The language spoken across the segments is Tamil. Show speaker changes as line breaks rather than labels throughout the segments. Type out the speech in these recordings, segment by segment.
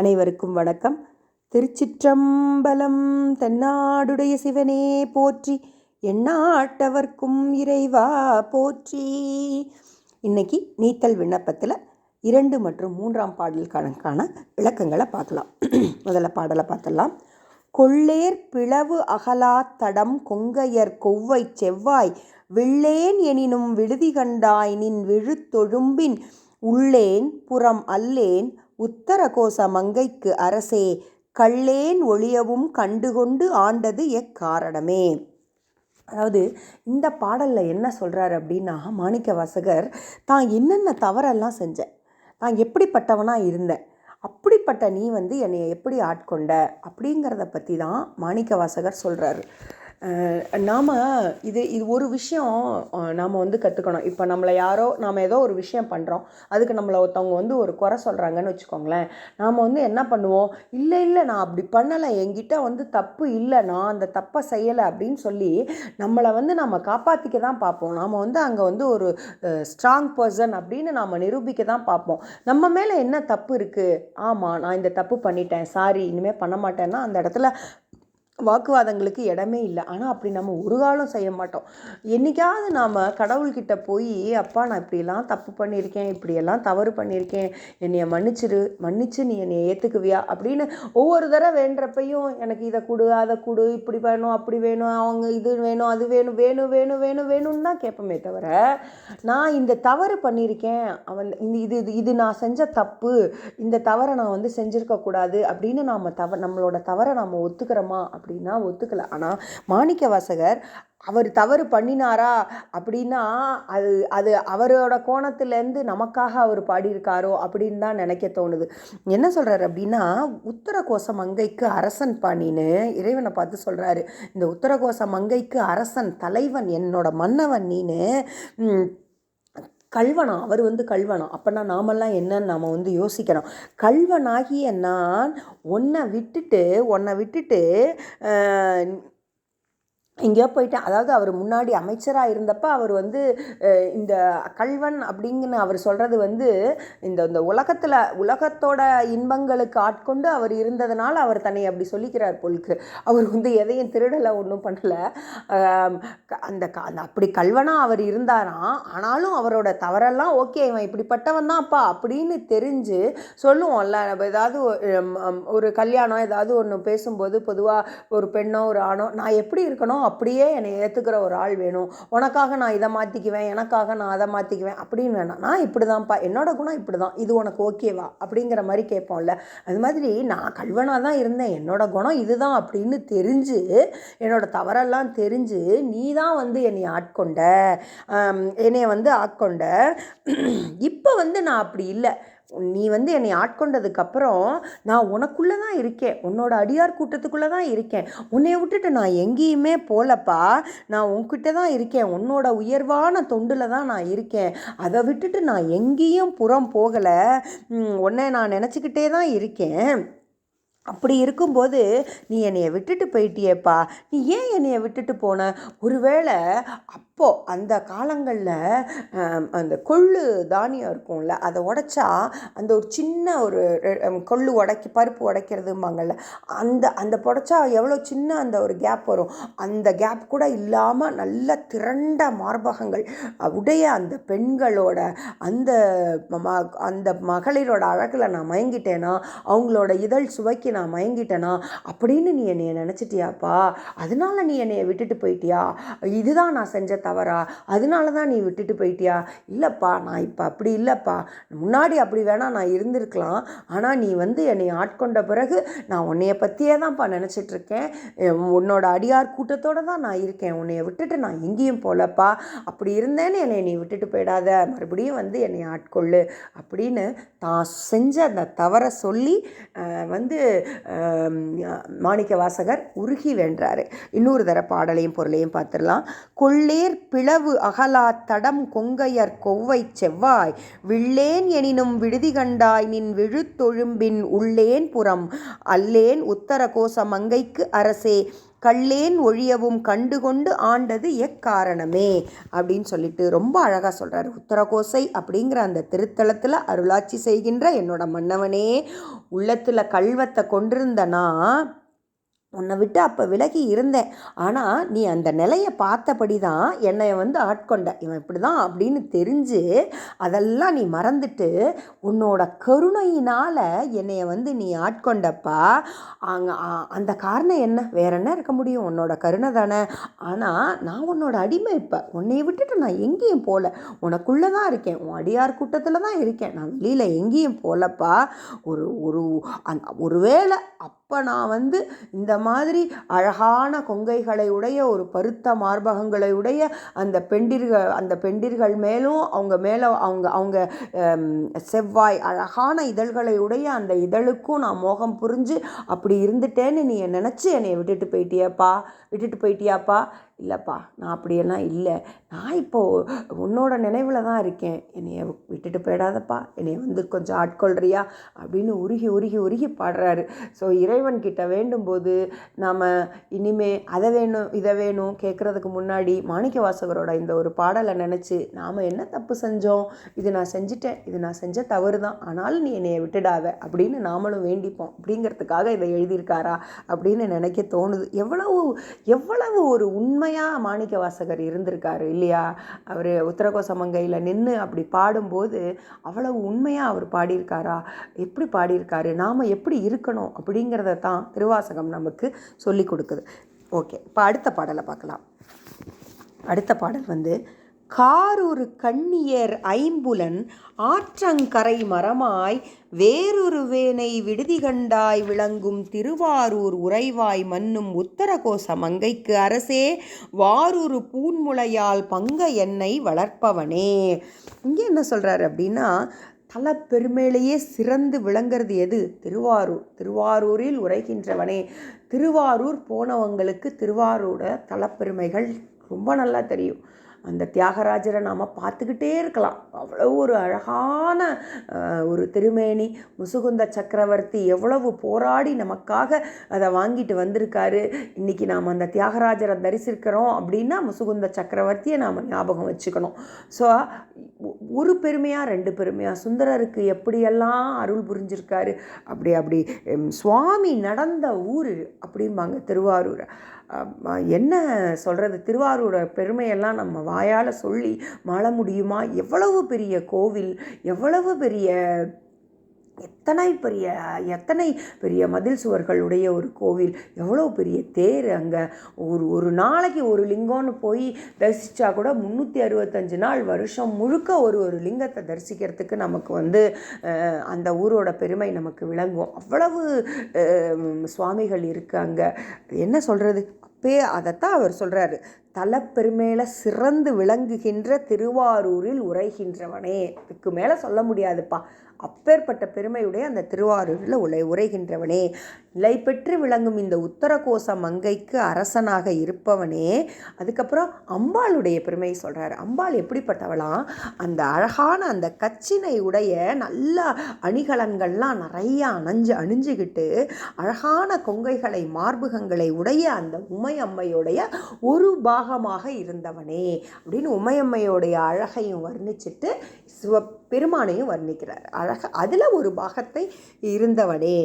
அனைவருக்கும் வணக்கம். திருச்சிற்றம்பலம் தென்னாடுடைய சிவனே போற்றி எண்ணாட்டவர்க்கும் இறைவா போற்றி. இன்னைக்கு நீத்தல் விண்ணப்பத்தில் இரண்டு மற்றும் மூன்றாம் பாடலுக்கான விளக்கங்களை பார்க்கலாம். முதல்ல பாடலை பார்த்துடலாம். கொள்ளேர் பிளவு அகலா தடம் கொங்கையர் கொவ்வை செவ்வாய் விள்ளேன் எனினும் விடுதி கண்டாய் நின் விழுத்தொழும்பின் உள்ளேன் புறம் அல்லேன் உத்தரகோச மங்கைக்கு அரசே கள்ளேன் ஒளியவும் கண்டுகொண்டு ஆண்டது எக்காரணமே அதாவது இந்த பாடலில் என்ன சொல்கிறாரு அப்படின்னா மாணிக்க வாசகர் தான் என்னென்ன தவறெல்லாம் செஞ்சேன் நான் எப்படிப்பட்டவனாக இருந்தேன் அப்படிப்பட்ட நீ வந்து என்னை எப்படி ஆட்கொண்ட? அப்படிங்கிறத பற்றி தான் மாணிக்க வாசகர் சொல்கிறாரு நாம் இது இது ஒரு விஷயம் நாம் வந்து கற்றுக்கணும் இப்போ நம்மளை யாரோ நாம் ஏதோ ஒரு விஷயம் பண்ணுறோம் அதுக்கு நம்மளை ஒருத்தவங்க வந்து ஒரு குறை சொல்கிறாங்கன்னு வச்சுக்கோங்களேன். நாம் வந்து என்ன பண்ணுவோம்? இல்லை இல்லை நான் அப்படி பண்ணலை. என்கிட்ட வந்து தப்பு இல்லை. நான் அந்த தப்பை செய்யலை. அப்படின்னு சொல்லி நம்மளை வந்து நம்ம காப்பாற்றிக்க தான் பார்ப்போம். நாம் வந்து அங்கே வந்து ஒரு ஸ்ட்ராங் பர்சன் அப்படின்னு நாம் நிரூபிக்க தான் பார்ப்போம். நம்ம மேலே என்ன தப்பு இருக்குது ஆமாம் நான் இந்த தப்பு பண்ணிட்டேன். சாரி இனிமேல் பண்ண மாட்டேன்னா அந்த இடத்துல வாக்குவாதங்களுக்கு இடமே இல்லை. ஆனால் அப்படி நம்ம ஒரு காலம் செய்ய மாட்டோம். என்றைக்காவது நாம் கடவுள்கிட்ட போய் அப்பா நான் இப்படியெல்லாம் தப்பு பண்ணியிருக்கேன் இப்படியெல்லாம் தவறு பண்ணியிருக்கேன். என்னைய மன்னிச்சிரு மன்னிச்சு நீ என்னை ஏற்றுக்குவியா அப்படின்னு ஒவ்வொரு தடவை வேண்டுறப்பையும் எனக்கு இதை கொடு அதை கொடு இப்படி வேணும் அப்படி வேணும் அவங்க இது வேணும் அது வேணும் வேணும் வேணும் வேணும் வேணும்னு தான் கேட்போமே தவிர நான் இந்த தவறு பண்ணியிருக்கேன். அவன் இந்த இது இது இது நான் செஞ்ச தப்பு இந்த தவறை நான் வந்து செஞ்சுருக்கக்கூடாது அப்படின்னு நாம் தவ நம்மளோட தவறை நாம் ஒத்துக்கிறோமா? அப்படின்னா ஒத்துக்கலை. ஆனால் மாணிக்க வாசகர் அவர் தவறு பண்ணினாரா அப்படின்னா அது அது அவரோட கோணத்துலேருந்து நமக்காக அவர் பாடியிருக்காரோ அப்படின்னு தான் நினைக்க தோணுது. என்ன சொல்கிறார் அப்படின்னா உத்தரகோச மங்கைக்கு அரசன் பாணின்னு இறைவனை பார்த்து சொல்கிறாரு இந்த உத்தரகோச மங்கைக்கு அரசன் தலைவன் என்னோட மன்னவன் நீனு கல்வனா அவர் வந்து கல்வனா. அப்போனா நாமெல்லாம் என்னன்னு நாம் வந்து யோசிக்கணும். கல்வனாகிய நான் உன்னை விட்டுட்டு உன்னை விட்டுட்டு எங்கேயோ போயிட்டேன். அதாவது அவர் முன்னாடி அமைச்சராக இருந்தப்போ அவர் வந்து இந்த கல்வன் அப்படிங்கன்னு அவர் சொல்கிறது வந்து இந்த இந்த உலகத்தில் உலகத்தோட இன்பங்களுக்கு ஆட்கொண்டு அவர் இருந்ததுனால அவர் தன்னை அப்படி சொல்லிக்கிறார் பொழுக்கு அவர் வந்து எதையும் திருடலை ஒன்றும் பண்ணலை. அந்த அந்த அப்படி கல்வனாக அவர் இருந்தாராம் ஆனாலும் அவரோட தவறெல்லாம் ஓகே இவன் இப்படிப்பட்டவன் தான்ப்பா அப்படின்னு தெரிஞ்சு சொல்லுவோம்ல. ஏதாவது ஒரு கல்யாணம் ஏதாவது ஒன்று பேசும்போது பொதுவாக ஒரு பெண்ணோ ஒரு ஆணோ நான் எப்படி இருக்கணும்? அப்படியே என்னை ஏற்றுக்கிற ஒரு ஆள் வேணும். உனக்காக நான் இதை மாற்றிக்குவேன் எனக்காக நான் அதை மாற்றிக்குவேன் அப்படின்னு வேணாம் நான் இப்படி தான்ப்பா என்னோட குணம் இப்படி தான் இது உனக்கு ஓகேவா அப்படிங்கிற மாதிரி கேட்போம்ல. அது மாதிரி நான் கல்வனாக தான் இருந்தேன். என்னோட குணம் இதுதான் அப்படின்னு தெரிஞ்சு என்னோட தவறெல்லாம் தெரிஞ்சு நீ தான் வந்து என்னை ஆட்கொண்ட என்னைய வந்து ஆட்கொண்ட. இப்போ வந்து நான் அப்படி இல்லை. நீ வந்து என்னை ஆட்கொண்டதுக்கப்புறம் நான் உனக்குள்ளே தான் இருக்கேன். உன்னோட அடியார் கூட்டத்துக்குள்ளே தான் இருக்கேன். உன்னை விட்டுட்டு நான் எங்கேயுமே போகலப்பா நான் உன்கிட்ட தான் இருக்கேன். உன்னோட உயர்வான தொண்டில் தான் நான் இருக்கேன். அதை விட்டுட்டு நான் எங்கேயும் புறம் போகலை. உன்னை நான் நினச்சிக்கிட்டே தான் இருக்கேன். அப்படி இருக்கும்போது நீ என்னைய விட்டுட்டு போயிட்டியேப்பா. நீ ஏன் என்னைய விட்டுட்டு போன? ஒருவேளை அப்போது அந்த காலங்களில் அந்த கொள்ளு தானியம் இருக்கும்ல அதை உடைச்சா அந்த ஒரு சின்ன ஒரு கொள்ளு உடைக்கி பருப்பு உடைக்கிறதும்பாங்கள்ல அந்த அந்த புடைச்சா எவ்வளோ சின்ன அந்த ஒரு கேப் வரும். அந்த கேப் கூட இல்லாமல் நல்ல திரண்ட மார்பகங்கள் உடைய அந்த பெண்களோட அந்த அந்த மகளிரோட அழகில் நான் மயங்கிட்டேனா அவங்களோட இதழ் சுவைக்கு நான் மயங்கிட்டேனா அப்படின்னு நீ என்னைய நினச்சிட்டியாப்பா? அதனால நீ என்னைய விட்டுட்டு போயிட்டியா? இதுதான் நான் செஞ்ச தவறா? அதனால தான் நீ விட்டுட்டு போயிட்டியா? இல்லைப்பா நான் இப்போ அப்படி இல்லைப்பா. முன்னாடி அப்படி வேணால் நான் இருந்திருக்கலாம். ஆனால் நீ வந்து என்னை ஆட்கொண்ட பிறகு நான் உன்னைய பற்றியே தான்ப்பா நினச்சிட்ருக்கேன். உன்னோட அடியார் கூட்டத்தோடு தான் நான் இருக்கேன். உன்னைய விட்டுட்டு நான் எங்கேயும் போகலப்பா அப்படி இருந்தேன்னு என்னை நீ விட்டுட்டு போயிடாத. மறுபடியும் வந்து என்னை ஆட்கொள்ளு அப்படின்னு தான் செஞ்ச அந்த தவறை சொல்லி வந்து மாணிக்க வாசகர் உருகி வென்றார். இன்னொரு தர பாடலையும் பொருளையும் பார்த்துடலாம். கொள்ளேர் பிளவு அகலா தடம் கொங்கையர் கொவ்வை செவ்வாய். விள்ளேன் எனினும் விடுதி கண்டாய் நின் விழுத்தொழும்பின் உள்ளேன் புறம். அல்லேன் உத்தர கோச மங்கைக்கு அரசே கள்ளேன் ஒழியவும் கண்டுகொண்டு ஆண்டது எக்காரணமே? அப்படின்னு சொல்லிட்டு ரொம்ப அழகாக சொல்கிறாரு உத்தரகோசை அப்படிங்கிற அந்த திருத்தலத்தில் அருளாட்சி செய்கின்ற என்னோட மன்னவனே உள்ளத்தில் கல்வத்தை கொண்டிருந்தனா உன்னை விட்டு அப்போ விலகி இருந்தேன். ஆனால் நீ அந்த நிலையை பார்த்தபடி தான் என்னை வந்து ஆட்கொண்ட. இவன் இப்படி தான் அப்படின்னு தெரிஞ்சு அதெல்லாம் நீ மறந்துட்டு உன்னோட கருணையினால் என்னைய வந்து நீ ஆட்கொண்டப்பா. அங்கே அந்த காரணம் என்ன? வேற என்ன இருக்க முடியும்? உன்னோட கருணை தானே. ஆனால் நான் உன்னோட அடிமை இப்போ. உன்னை விட்டுட்டு நான் எங்கேயும் போகல உனக்குள்ளே தான் இருக்கேன். உன் அடியார் கூட்டத்தில் தான் இருக்கேன். நான் வெளியில் எங்கேயும் போகலப்பா ஒரு ஒரு அந் ஒருவேளை அப்போ நான் வந்து இந்த மாதிரி அழகான கொங்கைகளை உடைய ஒரு பருத்த மார்பகங்களை உடைய அந்த பெண்டிர்கள் அந்த பெண்டிர்கள் மேலும் அவங்க மேலே அவங்க அவங்க செவ்வாய் அழகான இதழ்களை உடைய அந்த இதழுக்கும் நான் மோகம் புரிஞ்சு அப்படி இருந்துட்டேன்னு நீ நினச்சி என்னை விட்டுட்டு போயிட்டியாப்பா? விட்டுட்டு போயிட்டியாப்பா? இல்லைப்பா நான் அப்படியெல்லாம் இல்லை. நான் இப்போது உன்னோட நினைவில் தான் இருக்கேன். என்னைய விட்டுட்டு போயிடாதப்பா. என்னைய வந்து கொஞ்சம் ஆட்கொள்றியா? அப்படின்னு உருகி உருகி உருகி பாடுறாரு. ஸோ இறைவன் கிட்ட வேண்டும்போது நாம் இனிமே அதை வேணும் இதை வேணும் கேட்குறதுக்கு முன்னாடி மாணிக்க வாசகரோட இந்த ஒரு பாடலை நினச்சி நாம் என்ன தப்பு செஞ்சோம்? இது நான் செஞ்சிட்டேன். இது நான் செஞ்ச தவறு தான். ஆனாலும் நீ என்னைய விட்டுடாத அப்படின்னு நாமளும் வேண்டிப்போம். அப்படிங்கிறதுக்காக இதை எழுதியிருக்காரா? அப்படின்னு நினைக்க தோணுது. எவ்வளவு எவ்வளவு ஒரு உண்மை உண்மையாக மாணிக்க வாசகர் இருந்திருக்காரு இல்லையா? அவர் உத்தரகோசமங்கையில் நின்று அப்படி பாடும்போது அவ்வளவு உண்மையாக அவர் பாடியிருக்காரா? எப்படி பாடியிருக்காரு? நாம் எப்படி இருக்கணும் அப்படிங்கிறத தான் திருவாசகம் நமக்கு சொல்லி கொடுக்குது. ஓகே இப்போ அடுத்த பாடலை பார்க்கலாம். அடுத்த பாடல் வந்து காரொரு கண்ணியர் ஐம்புலன் ஆற்றங்கரை மரமாய் வேறொரு வேனை விடுதி கண்டாய் விளங்கும் திருவாரூர் உறைவாய் மன்னும் உத்தரகோச மங்கைக்கு அரசே வாரூரு பூன்முளையால் பங்க என்னை வளர்ப்பவனே. இங்கே என்ன சொல்கிறாரு அப்படின்னா தலப்பெருமையிலேயே சிறந்து விளங்குறது எது? திருவாரூர். திருவாரூரில் உரைகின்றவனே. திருவாரூர் போனவங்களுக்கு திருவாரூரோட தலப்பெருமைகள் ரொம்ப நல்லா தெரியும். அந்த தியாகராஜரை நாம் பார்த்துக்கிட்டே இருக்கலாம். அவ்வளோ ஒரு அழகான ஒரு திருமேனி முசுகுந்த சக்கரவர்த்தி எவ்வளவு போராடி நமக்காக அதை வாங்கிட்டு வந்திருக்காரு. இன்றைக்கி நாம் அந்த தியாகராஜரை தரிசிக்கிறோம் அப்படின்னா முசுகுந்த சக்கரவர்த்தியை நாம் ஞாபகம் வச்சுக்கணும். ஸோ ஒரு பெருமையாக ரெண்டு பெருமையாக சுந்தரருக்கு எப்படியெல்லாம் அருள் புரிஞ்சிருக்காரு? அப்படி அப்படி சுவாமி நடந்த ஊர் அப்படிம்பாங்க திருவாரூர். என்ன சொல்கிறது திருவாரூரோட பெருமையெல்லாம் நம்ம வாயால் சொல்லி மாள முடியுமா? எவ்வளவு பெரிய கோவில் எவ்வளவு பெரிய எத்தனை பெரிய எத்தனை பெரிய மதில் சுவர்களுடைய ஒரு கோவில். எவ்வளோ பெரிய தேர் அங்கே. ஒரு ஒரு நாளைக்கு ஒரு லிங்கம்னு போய் தரிசித்தா கூட முந்நூற்றி அறுபத்தஞ்சு நாள் வருஷம் முழுக்க ஒரு ஒரு லிங்கத்தை தரிசிக்கிறதுக்கு நமக்கு வந்து அந்த ஊரோட பெருமை நமக்கு விளங்கும். அவ்வளவு சுவாமிகள் இருக்குது அங்கே என்ன சொல்கிறது அப்பே அதைத்தான் அவர் சொல்கிறாரு தலப்பெருமேல சிறந்து விளங்குகின்ற திருவாரூரில் உரைகின்றவனே இதுக்கு மேலே சொல்ல முடியாதுப்பா. அப்பேற்பட்ட பெருமையுடைய அந்த திருவாரூரில் உலை உரைகின்றவனே நிலை பெற்று விளங்கும் இந்த உத்தரகோச மங்கைக்கு அரசனாக இருப்பவனே. அதுக்கப்புறம் அம்பாளுடைய பெருமையை சொல்கிறாரு அம்பாள் எப்படிப்பட்டவளாம் அந்த அழகான அந்த கச்சினை உடைய நல்ல அணிகலன்கள்லாம் நிறைய அணைஞ்சு அணிஞ்சுக்கிட்டு அழகான கொங்கைகளை மார்புகங்களை உடைய அந்த உமை அம்மையுடைய ஒரு பாகமாக இருந்தவனே அப்படின்னு உமையம்மையோடைய அழகையும் வர்ணிச்சிட்டு சிவபெருமானையும் வர்ணிக்கிறார். அழக அதில் ஒரு பாகத்தை இருந்தவனே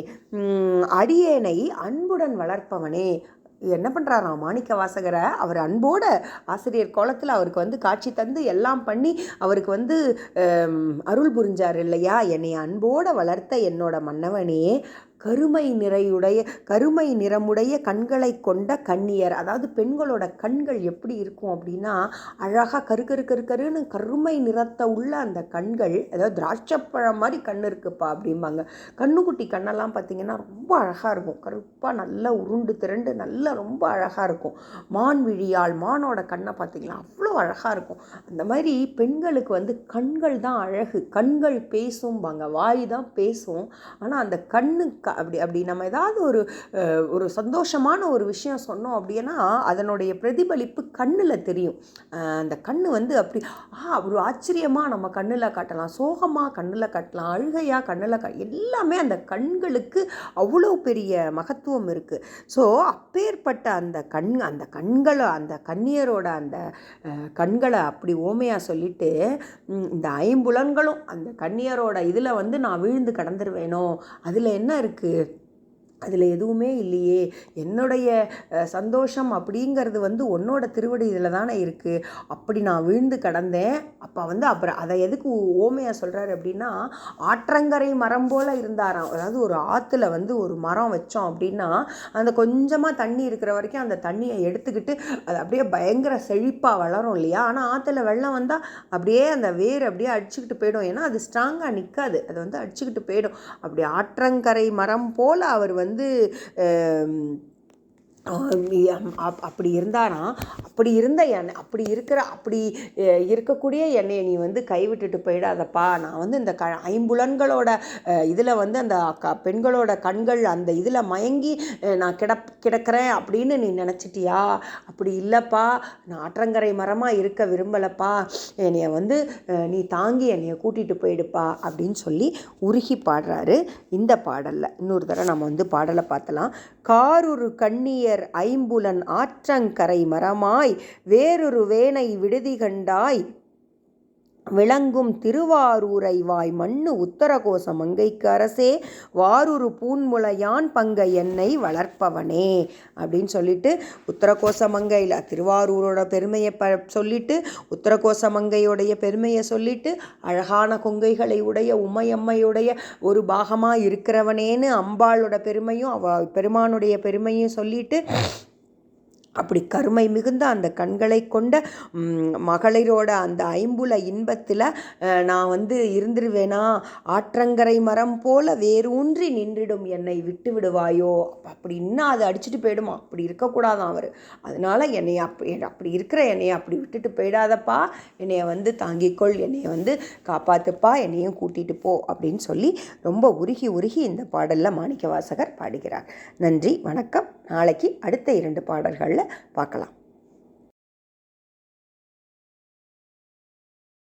அடியேனை அன்புடன் வளர்ப்பவனே. என்ன பண்ணுறாராம் மாணிக்க வாசகரை அவர் அன்போட ஆசிரியர் கோலத்தில் அவருக்கு வந்து காட்சி தந்து எல்லாம் பண்ணி அவருக்கு வந்து அருள் புரிஞ்சார் இல்லையா? என்னை அன்போட வளர்த்த என்னோட மன்னவனே கருமை நிறையுடைய கருமை நிறமுடைய கண்களை கொண்ட கன்னியர். அதாவது பெண்களோட கண்கள் எப்படி இருக்கும் அப்படின்னா அழகாக கரு கரு கரு கருன்னு கருமை நிறத்தை உள்ள அந்த கண்கள் அதாவது திராட்சைப்பழம் மாதிரி கண் இருக்குப்பா அப்படிம்பாங்க. கண்ணுக்குட்டி கண்ணெல்லாம் பார்த்திங்கன்னா ரொம்ப அழகாக இருக்கும். கருப்பாக நல்லா உருண்டு திரண்டு நல்லா ரொம்ப அழகாக இருக்கும். மான் விழியால் மானோட கண்ணை பார்த்தீங்களா அவ்வளோ அழகாக இருக்கும். அந்த மாதிரி பெண்களுக்கு வந்து கண்கள் தான் அழகு. கண்கள் பேசும்பாங்க. வாய் தான் பேசும். ஆனால் அந்த கண்ணு க அப்படி அப்படி நம்ம ஏதாவது ஒரு ஒரு சந்தோஷமான ஒரு விஷயம் சொன்னோம் அப்படின்னா அதனுடைய பிரதிபலிப்பு கண்ணில் தெரியும். அந்த கண் வந்து அப்படி ஆ ஒரு ஆச்சரியமாக நம்ம கண்ணில் காட்டலாம் சோகமாக கண்ணில் காட்டலாம் அழுகையாக கண்ணில் கா எல்லாமே அந்த கண்களுக்கு அவ்வளோ பெரிய மகத்துவம் இருக்குது ஸோ அப்பேற்பட்ட அந்த கண் அந்த கண்களை அந்த கண்ணியரோட அந்த கண்களை அப்படி ஓமையாக சொல்லிட்டு இந்த ஐம்புலன்களும் அந்த கண்ணியரோட இதில் வந்து நான் விழுந்து கடந்துருவேனோ அதில் என்ன இருக்குது Yeah. அதில் எதுவுமே இல்லையே. என்னுடைய சந்தோஷம் அப்படிங்கிறது வந்து உன்னோட திருவடி இதில் தானே இருக்குது அப்படி நான் விழுந்து கடந்தேன். அப்போ வந்து அப்புறம் அதை எதுக்கு ஓமையாக சொல்கிறாரு அப்படின்னா ஆற்றங்கரை மரம் போல் இருந்தாராம். அதாவது ஒரு ஆற்றுல வந்து ஒரு மரம் வச்சோம் அப்படின்னா அந்த கொஞ்சமாக தண்ணி இருக்கிற வரைக்கும் அந்த தண்ணியை எடுத்துக்கிட்டு அது அப்படியே பயங்கர செழிப்பாக வளரும் இல்லையா? ஆனால் ஆற்றுல வெள்ளம் வந்தால் அப்படியே அந்த வேர் அப்படியே அடிச்சுக்கிட்டு போயிடும். ஏன்னா அது ஸ்ட்ராங்காக நிற்காது அது வந்து அடிச்சுக்கிட்டு போயிடும். அப்படி ஆற்றங்கரை மரம் போல் அவர் வந்து வந்து அப்- அப்படி இருந்தாராம் அப்படி இருந்த என்னை அப்படி இருக்கிற அப்படி இருக்கக்கூடிய என்னை நீ வந்து கைவிட்டுட்டு போயிடாதப்பா. நான் வந்து இந்த க ஐம்புலன்களோட இதில் வந்து அந்த க பெண்களோட கண்கள் அந்த இதில் மயங்கி நான் கிடப் கிடக்கிறேன் அப்படின்னு நீ நினச்சிட்டியா? அப்படி இல்லைப்பா. நான் ஆற்றங்கரை மரமாக இருக்க விரும்பலப்பா. என்னைய வந்து நீ தாங்கி என்னைய கூட்டிகிட்டு போயிடுப்பா அப்படின்னு சொல்லி உருகி பாடுறாரு இந்த பாடலில். இன்னொரு தடவை நம்ம வந்து பாடலை பார்த்தலாம். கண்ணியை கண்ணியர் ஐம்புலன் ஆற்றங்கரை மரமாய் வேறொரு வேனை விடுதி கண்டாய். விளங்கும் திருவாரூரை வாய் மண்ணு உத்தரகோச மங்கைக்கு அரசே வாரூரு பூன்முளையான் பங்க என்னை வளர்ப்பவனே அப்படின்னு சொல்லிட்டு உத்தரகோச மங்கையில் திருவாரூரோட பெருமையை ப சொல்லிட்டு உத்தரகோச மங்கையுடைய பெருமையை சொல்லிட்டு அழகான கொங்கைகளை உடைய உமையம்மையுடைய ஒரு பாகமாக இருக்கிறவனேன்னு அம்பாளோட பெருமையும் அவ பெருமானுடைய பெருமையும் சொல்லிட்டு அப்படி கருமை மிகுந்த அந்த கண்களை கொண்ட மகளிரோட அந்த ஐம்புல இன்பத்தில் நான் வந்து இருந்துருவேனா? ஆற்றங்கரை மரம் போல வேரூன்றி நின்றிடும் என்னை விட்டு விடுவாயோ? அப்படின்னா அதை அடிச்சுட்டு போயிடுமா? அப்படி இருக்கக்கூடாதான் அவர். அதனால என்னை அப்படி அப்படி இருக்கிற என்னையை அப்படி விட்டுட்டு போயிடாதப்பா. என்னைய வந்து தாங்கிக்கொள் என்னையை வந்து காப்பாற்றுப்பா என்னையும் கூட்டிட்டு போ. அப்படின்னு சொல்லி ரொம்ப உருகி உருகி இந்த பாடலில் மாணிக்க வாசகர் பாடுகிறார். நன்றி. வணக்கம். நாளைக்கு அடுத்த இரண்டு பாடல்களில் பார்க்கலாம்.